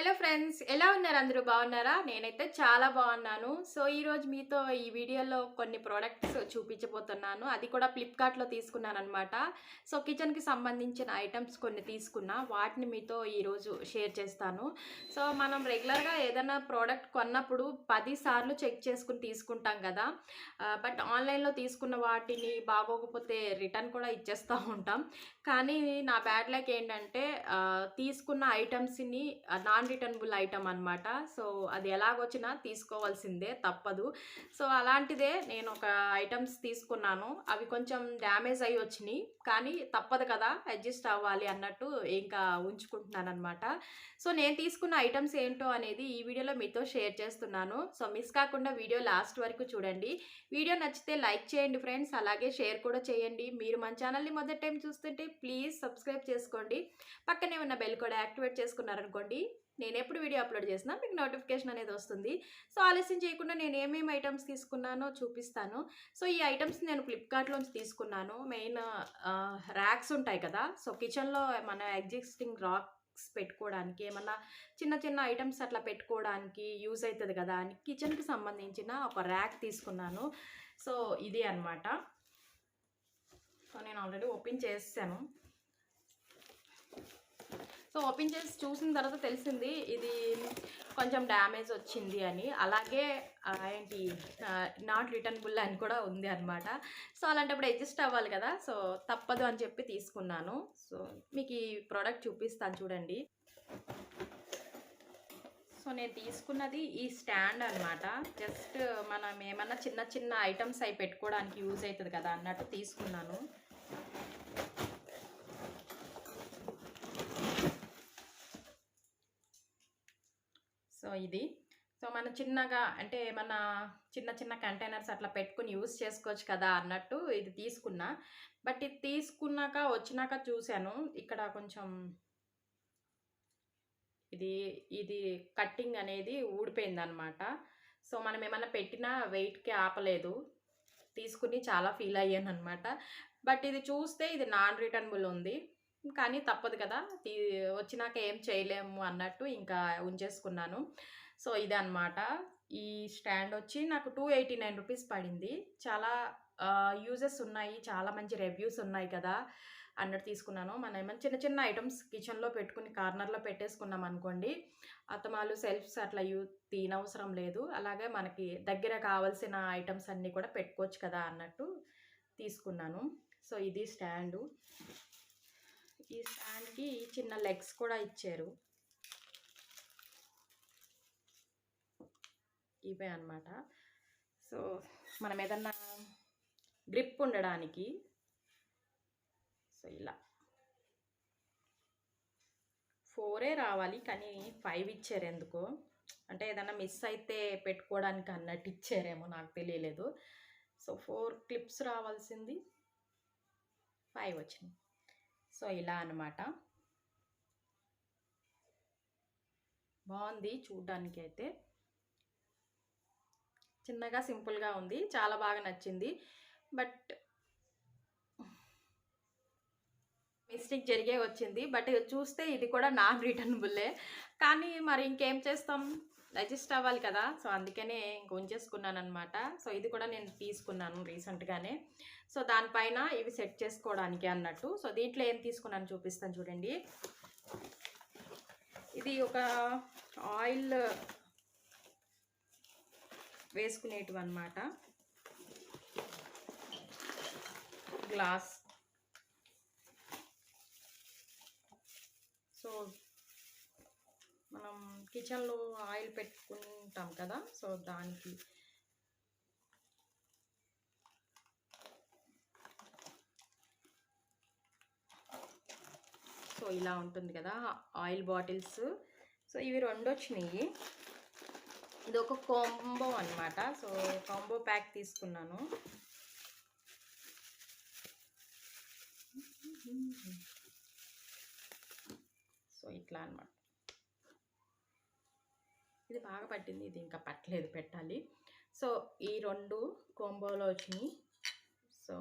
Hello friends ఎలా ఉన్నారు అందరూ? బాగున్నారా? నేనైతే చాలా బాగున్నాను. సో ఈరోజు మీతో ఈ వీడియోలో కొన్ని ప్రోడక్ట్స్ చూపించబోతున్నాను. అది కూడా ఫ్లిప్కార్ట్లో తీసుకున్నాను అనమాట సో కిచెన్కి సంబంధించిన ఐటమ్స్ కొన్ని తీసుకున్నా. వాటిని మీతో ఈరోజు షేర్ చేస్తాను. సో మనం రెగ్యులర్గా ఏదైనా ప్రోడక్ట్ కొన్నప్పుడు పదిసార్లు చెక్ చేసుకుని తీసుకుంటాం కదా. బట్ ఆన్లైన్లో తీసుకున్న వాటిని బాగోకపోతే రిటర్న్ కూడా ఇచ్చేస్తూ ఉంటాం. కానీ నా బ్యాడ్ లక్ ఏంటంటే తీసుకున్న ఐటమ్స్ని నాన్ రిటర్నబుల్ ఐటమ్ అనమాట సో అది ఎలాగొచ్చినా తీసుకోవాల్సిందే తప్పదు. సో అలాంటిదే నేను ఒక ఐటమ్స్ తీసుకున్నాను. అవి కొంచెం డ్యామేజ్ అయ్యి వచ్చినాయి. కానీ తప్పదు కదా అడ్జస్ట్ అవ్వాలి అన్నట్టు ఇంకా ఉంచుకుంటున్నాను అనమాట సో నేను తీసుకున్న ఐటమ్స్ ఏంటో అనేది ఈ వీడియోలో మీతో షేర్ చేస్తున్నాను. సో మిస్ కాకుండా వీడియో లాస్ట్ వరకు చూడండి. వీడియో నచ్చితే లైక్ చేయండి ఫ్రెండ్స్. అలాగే షేర్ కూడా చేయండి. మీరు మన ఛానల్ని మొదటి టైం చూస్తుంటే ప్లీజ్ సబ్స్క్రైబ్ చేసుకోండి. పక్కనే ఉన్న బెల్ కూడా యాక్టివేట్ చేసుకున్నారనుకోండి నేను ఎప్పుడు వీడియో అప్లోడ్ చేసినా మీకు నోటిఫికేషన్ అనేది వస్తుంది. సో ఆలస్యం చేయకుండా నేను ఏమేమి ఐటమ్స్ తీసుకున్నానో చూపిస్తాను. సో ఈ ఐటమ్స్ నేను ఫ్లిప్కార్ట్లోంచి తీసుకున్నాను. మెయిన్ ర్యాక్స్ ఉంటాయి కదా సో కిచెన్లో మన ఎగ్జిస్టింగ్ రాక్స్ పెట్టుకోవడానికి ఏమన్నా చిన్న చిన్న ఐటమ్స్ అట్లా పెట్టుకోవడానికి యూజ్ అవుతుంది కదా అని కిచెన్కి సంబంధించిన ఒక ర్యాక్ తీసుకున్నాను. సో ఇది అన్నమాట. సో నేను ఆల్రెడీ ఓపెన్ చేసాను సో ఓపెన్ చేసి చూసిన తర్వాత తెలిసింది ఇది కొంచెం డ్యామేజ్ వచ్చింది అని. అలాగే ఏంటి నాట్ రిటర్నబుల్ అని కూడా ఉంది అనమాట సో అలాంటప్పుడు అడ్జస్ట్ అవ్వాలి కదా. సో తప్పదు అని చెప్పి తీసుకున్నాను. సో మీకు ఈ ప్రోడక్ట్ చూపిస్తాను చూడండి. సో నేను తీసుకున్నది ఈ స్టాండ్ అన్నమాట. జస్ట్ మనం ఏమన్నా చిన్న చిన్న ఐటమ్స్ అవి పెట్టుకోవడానికి యూజ్ అవుతుంది కదా అన్నట్టు తీసుకున్నాను. సో ఇది. సో మనం చిన్నగా అంటే మన చిన్న చిన్న కంటైనర్స్ అట్లా పెట్టుకుని యూస్ చేసుకోవచ్చు కదా అన్నట్టు ఇది తీసుకున్నా. బట్ ఇది తీసుకున్నాక వచ్చినాక చూశాను. ఇక్కడ కొంచెం ఇది ఇది కట్టింగ్ అనేది ఊడిపోయింది అనమాట సో మనం ఏమన్నా పెట్టినా వెయిట్కి ఆపలేదు. తీసుకుని చాలా ఫీల్ అయ్యాను అనమాట బట్ ఇది చూస్తే ఇది నాన్ రిటర్నబుల్ ఉంది. కానీ తప్పదు కదా. వచ్చినాక ఏం చేయలేము అన్నట్టు ఇంకా ఉంచేసుకున్నాను. సో ఇది అన్నమాట ఈ స్టాండ్ వచ్చి నాకు టూ ఎయిటీ నైన్ రూపీస్ పడింది. చాలా యూజెస్ ఉన్నాయి. చాలా మంచి రివ్యూస్ ఉన్నాయి కదా. అన్నట్టు తీసుకున్నాను. మనం ఏమైనా చిన్న చిన్న ఐటమ్స్ కిచెన్లో పెట్టుకుని కార్నర్లో పెట్టేసుకున్నాం అనుకోండి అత్తమాలు సెల్ఫ్స్ అట్లా యూ తీనవసరం లేదు. అలాగే మనకి దగ్గర కావాల్సిన ఐటమ్స్ అన్నీ కూడా పెట్టుకోవచ్చు కదా అన్నట్టు తీసుకున్నాను. సో ఇది స్టాండు. ఈ స్టాండ్కి చిన్న లెగ్స్ కూడా ఇచ్చారు. ఇవే అనమాట సో మనం ఏదన్నా గ్రిప్ ఉండడానికి సో ఇలా. ఫోరే రావాలి కానీ ఫైవ్ ఇచ్చారు ఎందుకో? అంటే ఏదైనా మిస్ అయితే పెట్టుకోవడానికి అన్నట్టు ఇచ్చారేమో నాకు తెలియలేదు. సో ఫోర్ క్లిప్స్ రావాల్సింది. ఫైవ్ వచ్చింది సో ఇలా అన్నమాట. బాగుంది చూడ్డానికి అయితే చిన్నగా సింపుల్గా ఉంది. చాలా బాగా నచ్చింది. బట్ మిస్టేక్ జరిగే వచ్చింది. బట్ చూస్తే ఇది కూడా నాన్ రిటర్నబుల్లే కానీ మరి ఇంకేం చేస్తాం? డైజెస్ట్ అవ్వాలి కదా. సో అందుకనే ఇంక ఉంచేసుకున్నాను అనమాట సో ఇది కూడా నేను తీసుకున్నాను రీసెంట్గానే. సో దానిపైన ఇవి సెట్ చేసుకోవడానికి అన్నట్టు. సో దీంట్లో ఏం తీసుకున్నాను చూపిస్తాను చూడండి. ఇది ఒక ఆయిల్ వేసుకునేటివి అనమాట గ్లాస్ సో మనం కిచెన్లో ఆయిల్ పెట్టుకుంటాం కదా సో దానికి సో ఇలా ఉంటుంది కదా ఆయిల్ బాటిల్స్. సో ఇవి రెండు వచ్చినాయి. ఇది ఒక కాంబో అన్నమాట. సో కాంబో ప్యాక్ తీసుకున్నాను. ఇట్లా అనమాట ఇది బాగా పట్టింది ఇది ఇంకా పట్టలేదు పెట్టాలి. సో ఈ రెండు కోంబోలో వచ్చినాయి. సో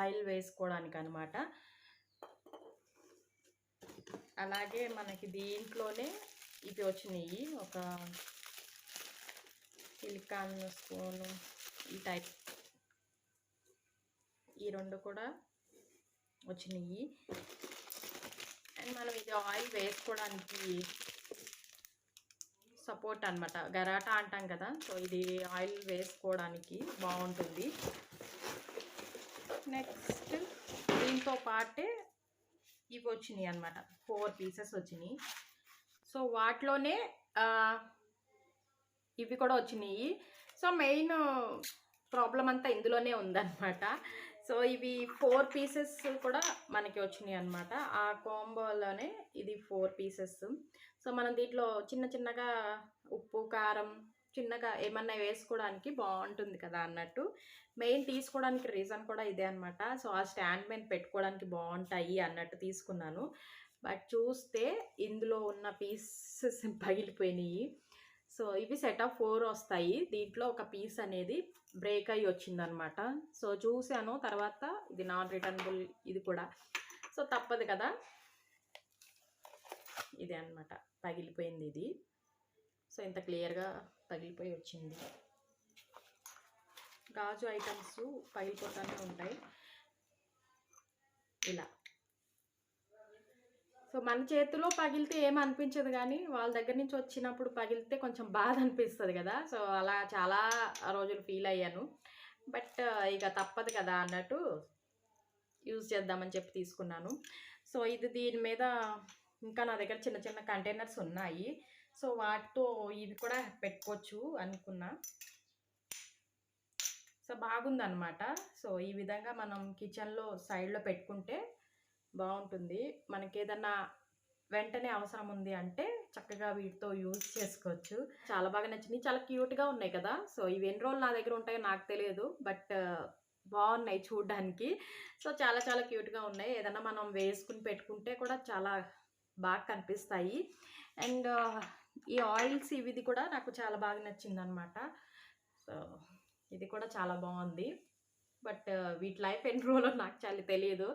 ఆయిల్ వేసుకోవడానికి అనమాట అలాగే మనకి దీంట్లోనే ఇవి వచ్చినాయి. ఒక సిలికాన్ స్పూను ఈ టైప్. ఈ రెండు కూడా వచ్చినాయి. మనం ఇది ఆయిల్ వేసుకోవడానికి సపోర్ట్ అనమాట గరాటా అంటాం కదా సో ఇది ఆయిల్ వేసుకోవడానికి బాగుంటుంది. నెక్స్ట్ దీంతో పాటే ఇవి వచ్చినాయి అనమాట ఫోర్ పీసెస్ వచ్చినాయి. సో వాటిలోనే ఇవి కూడా వచ్చినాయి. సో మెయిన్ ప్రాబ్లం అంతా ఇందులోనే ఉందన్నమాట. సో ఇవి ఫోర్ పీసెస్ కూడా మనకి వచ్చినాయి అనమాట ఆ కాంబోలోనే ఇది ఫోర్ పీసెస్. సో మనం దీంట్లో చిన్న చిన్నగా ఉప్పు కారం చిన్నగా ఏమన్నా వేసుకోవడానికి బాగుంటుంది కదా అన్నట్టు. మెయిన్ తీసుకోవడానికి రీజన్ కూడా ఇదే అనమాట సో ఆ స్టాండ్ మీద పెట్టుకోవడానికి బాగుంటాయి అన్నట్టు తీసుకున్నాను. బట్ చూస్తే ఇందులో ఉన్న పీసెస్ పగిలిపోయినాయి. సో ఇవి సెట్ ఆఫ్ ఫోర్ వస్తాయి. దీంట్లో ఒక పీస్ అనేది బ్రేక్ అయ్యి వచ్చిందనమాట. సో చూశాను తర్వాత ఇది నాన్ రిటర్నబుల్ ఇది కూడా. సో తప్పదు కదా. ఇదే అన్నమాట పగిలిపోయింది ఇది. సో ఇంత క్లియర్గా పగిలిపోయి వచ్చింది. గాజు ఐటమ్స్ పగిలిపోతూనే ఉంటాయి. ఇలా. సో మన చేతిలో పగిలితే ఏం అనిపించదు కానీ వాళ్ళ దగ్గర నుంచి వచ్చినప్పుడు పగిలితే కొంచెం బాధ అనిపిస్తుంది కదా. సో అలా చాలా రోజులు ఫీల్ అయ్యాను. బట్ ఇక తప్పదు కదా అన్నట్టు యూజ్ చేద్దామని చెప్పి తీసుకున్నాను. సో ఇది దీని మీద ఇంకా నా దగ్గర చిన్న చిన్న కంటైనర్స్ ఉన్నాయి. సో వాటితో ఇవి కూడా పెట్టుకోవచ్చు అనుకున్నా. సో బాగుందన్నమాట. సో ఈ విధంగా మనం కిచెన్లో సైడ్లో పెట్టుకుంటే బాగుంటుంది. మనకి ఏదన్నా వెంటనే అవసరం ఉంది అంటే చక్కగా వీటితో యూజ్ చేసుకోవచ్చు. చాలా బాగా నచ్చింది. చాలా క్యూట్గా ఉన్నాయి కదా. సో ఇవి ఎన్ని రోజులు నా దగ్గర ఉంటాయో నాకు తెలియదు. బట్ బాగున్నాయి చూడడానికి. సో చాలా చాలా క్యూట్గా ఉన్నాయి. ఏదన్నా మనం వేసుకుని పెట్టుకుంటే కూడా చాలా బాగా కనిపిస్తాయి. అండ్ ఈ ఆయిల్స్ ఇవిది కూడా నాకు చాలా బాగా నచ్చింది అనమాట సో ఇది కూడా చాలా బాగుంది. బట్ వీటి లైఫ్ ఎన్ని రోజులు నాకు చాలా తెలియదు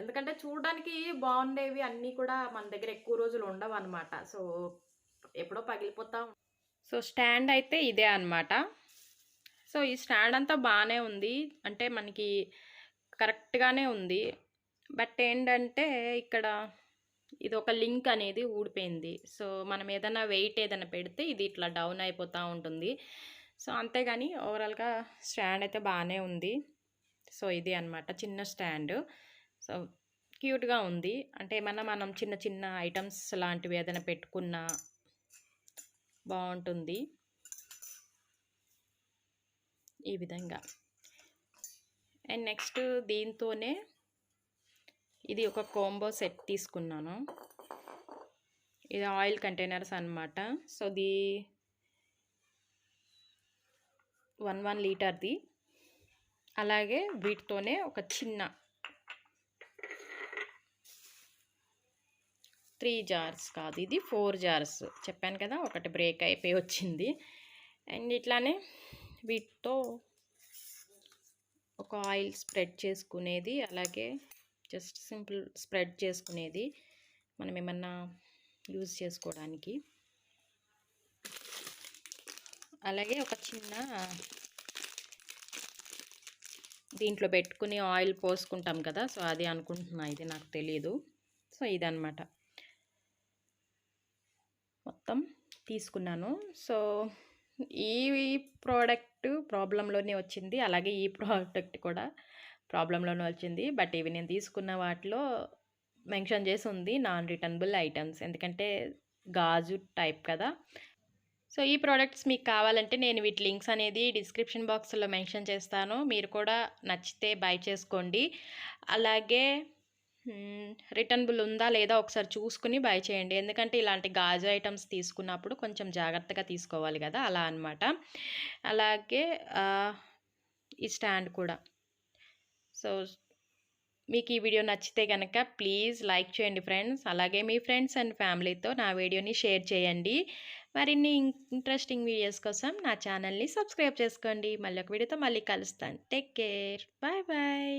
ఎందుకంటే చూడడానికి బాగుండేవి అన్నీ కూడా మన దగ్గర ఎక్కువ రోజులు ఉండవు అనమాట సో ఎప్పుడో పగిలిపోతా సో స్టాండ్ అయితే ఇదే అనమాట సో ఈ స్టాండ్ అంతా బాగానే ఉంది. అంటే మనకి కరెక్ట్గానే ఉంది. బట్ ఏంటంటే ఇక్కడ ఇది ఒక లింక్ అనేది ఊడిపోయింది. సో మనం ఏదైనా వెయిట్ ఏదైనా పెడితే ఇది ఇట్లా డౌన్ అయిపోతూ ఉంటుంది. సో అంతేగాని ఓవరాల్గా స్టాండ్ అయితే బాగానే ఉంది. సో ఇది అన్నమాట చిన్న స్టాండ్. సో క్యూట్గా ఉంది. అంటే ఏమన్నా మనం చిన్న చిన్న ఐటమ్స్ లాంటివి ఏదైనా పెట్టుకున్నా బాగుంటుంది ఈ విధంగా. అండ్ నెక్స్ట్ దీంతోనే ఇది ఒక కోంబో సెట్ తీసుకున్నాను. ఇది ఆయిల్ కంటైనర్స్ అన్నమాట. సో ది వన్ వన్ లీటర్ది. అలాగే వీటితోనే ఒక చిన్న త్రీ జార్స్ కాదు ఇది ఫోర్ జార్స్. చెప్పాను కదా ఒకటి బ్రేక్ అయిపోయి వచ్చింది. అండ్ ఇట్లానే వీటితో ఒక ఆయిల్ స్ప్రెడ్ చేసుకునేది అలాగే జస్ట్ సింపుల్ స్ప్రెడ్ చేసుకునేది మనం ఏమన్నా యూజ్ చేసుకోవడానికి. అలాగే ఒక చిన్న దీంట్లో పెట్టుకుని ఆయిల్ పోసుకుంటాం కదా సో అది అనుకుంటున్నా ఇది నాకు తెలియదు సో ఇదనమాట మొత్తం తీసుకున్నాను. సో ఈ ప్రోడక్ట్ ప్రాబ్లంలోనే వచ్చింది. అలాగే ఈ ప్రోడక్ట్ కూడా ప్రాబ్లంలోనే వచ్చింది. బట్ ఇవి నేను తీసుకున్న వాటిలో మెన్షన్ చేసి ఉంది నాన్ రిటర్నబుల్ ఐటమ్స్. ఎందుకంటే గాజు టైప్ కదా సో ఈ ప్రోడక్ట్స్ మీకు కావాలంటే నేను వీటి లింక్స్ అనేది డిస్క్రిప్షన్ బాక్స్లో మెన్షన్ చేస్తాను. మీరు కూడా నచ్చితే బై చేసుకోండి. అలాగే రిటర్నబుల్ ఉందా లేదా ఒకసారి చూసుకుని బై చేయండి. ఎందుకంటే ఇలాంటి గాజు ఐటమ్స్ తీసుకున్నప్పుడు కొంచెం జాగ్రత్తగా తీసుకోవాలి కదా అలా అన్నమాట. అలాగే ఈ స్టాండ్ కూడా. సో మీకు ఈ వీడియో నచ్చితే కనుక ప్లీజ్ లైక్ చేయండి ఫ్రెండ్స్. అలాగే మీ ఫ్రెండ్స్ అండ్ ఫ్యామిలీతో నా వీడియోని షేర్ చేయండి. మరిన్ని ఇంట్రెస్టింగ్ వీడియోస్ కోసం నా ఛానల్ని సబ్స్క్రైబ్ చేసుకోండి. మళ్ళీ ఒక వీడియోతో మళ్ళీ కలుస్తాను. Take care. Bye bye.